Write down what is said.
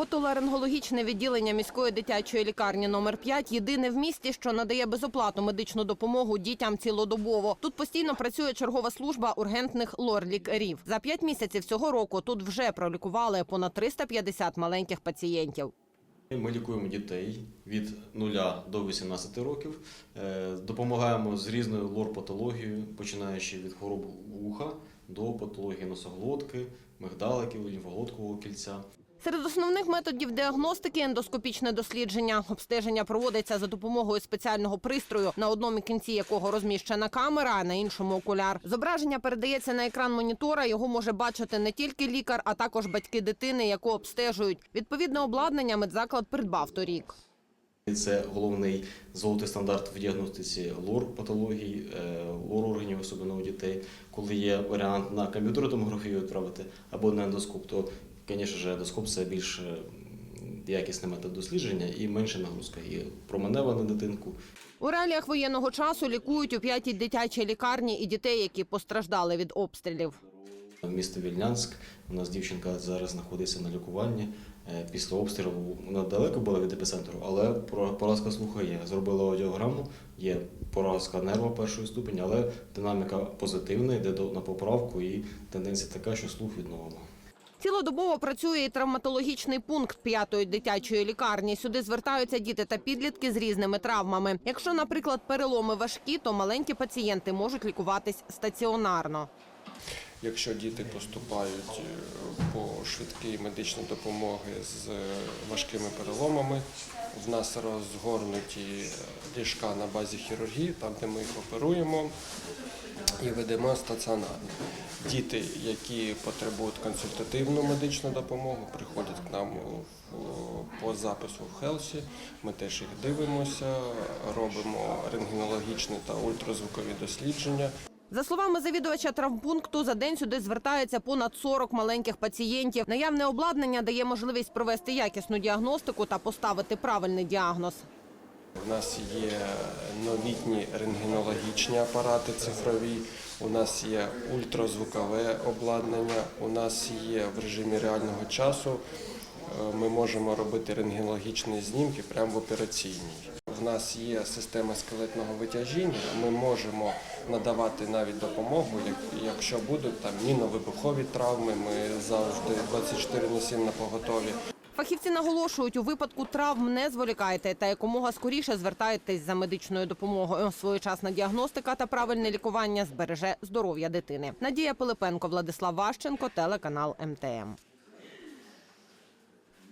Отоларингологічне відділення міської дитячої лікарні номер 5 єдине в місті, що надає безоплатну медичну допомогу дітям цілодобово. Тут постійно працює чергова служба ургентних лор-лікарів. За п'ять місяців цього року тут вже пролікували понад 350 маленьких пацієнтів. Ми лікуємо дітей від 0 до 18 років, Е, допомагаємо з різною лор-патологією, починаючи від хвороб вуха до патології носоглотки, мигдаликів, лімфоглоткового кільця. Серед основних методів діагностики ендоскопічне дослідження. Обстеження проводиться за допомогою спеціального пристрою, на одному кінці якого розміщена камера, а на іншому окуляр. Зображення передається на екран монітора. Його може бачити не тільки лікар, а також батьки дитини, яку обстежують. Відповідне обладнання медзаклад придбав торік. Це головний золотий стандарт в діагностиці лор-патологій, е, лор-органів, особливо у дітей. Коли є варіант на комп'ютерну томографію відправити або на ендоскоп, то, звісно ж, ендоскоп це більш якісний метод дослідження і менша нагрузка. І променева на дитинку. У реаліях воєнного часу лікують у п'ятій дитячій лікарні і дітей, які постраждали від обстрілів. Місто Вільнянськ. У нас дівчинка зараз знаходиться на лікуванні. Е, Після обстрілу вона далеко була від епіцентру, але пора- поразка слуха є. Зробили аудіограму, є поразка нерва першої ступені, але динаміка позитивна, йде на поправку і тенденція така, що слух відновимо. Цілодобово працює і травматологічний пункт п'ятої дитячої лікарні. Сюди звертаються діти та підлітки з різними травмами. Якщо, наприклад, переломи важкі, то маленькі пацієнти можуть лікуватись стаціонарно. Якщо діти поступають е, по швидкій медичній допомоги з е, важкими переломами, в нас розгорнуті е, ліжка на базі хірургії, там де ми їх оперуємо і ведемо стаціонарно. Діти, які потребують консультативну медичну допомогу, приходять к нам по запису в Хелсі. Ми теж їх дивимося, робимо рентгенологічні та ультразвукові дослідження. За словами завідувача травмпункту, за день сюди звертається понад 40 маленьких пацієнтів. Наявне обладнання дає можливість провести якісну діагностику та поставити правильний діагноз. У нас є новітні рентгенологічні апарати цифрові, у нас є ультразвукове обладнання, у нас є в режимі реального часу. е, Ми можемо робити рентгенологічні знімки прямо в операційній. В нас є система скелетного витяжіння. Ми можемо надавати навіть допомогу, якщо будуть там міновибухові травми. Ми завжди 24 на 7 на поготові. Фахівці наголошують, у випадку травм не зволікайте та якомога скоріше звертайтесь за медичною допомогою. Своєчасна діагностика та правильне лікування збереже здоров'я дитини. Надія Пилипенко, Владислав Ващенко, телеканал МТМ.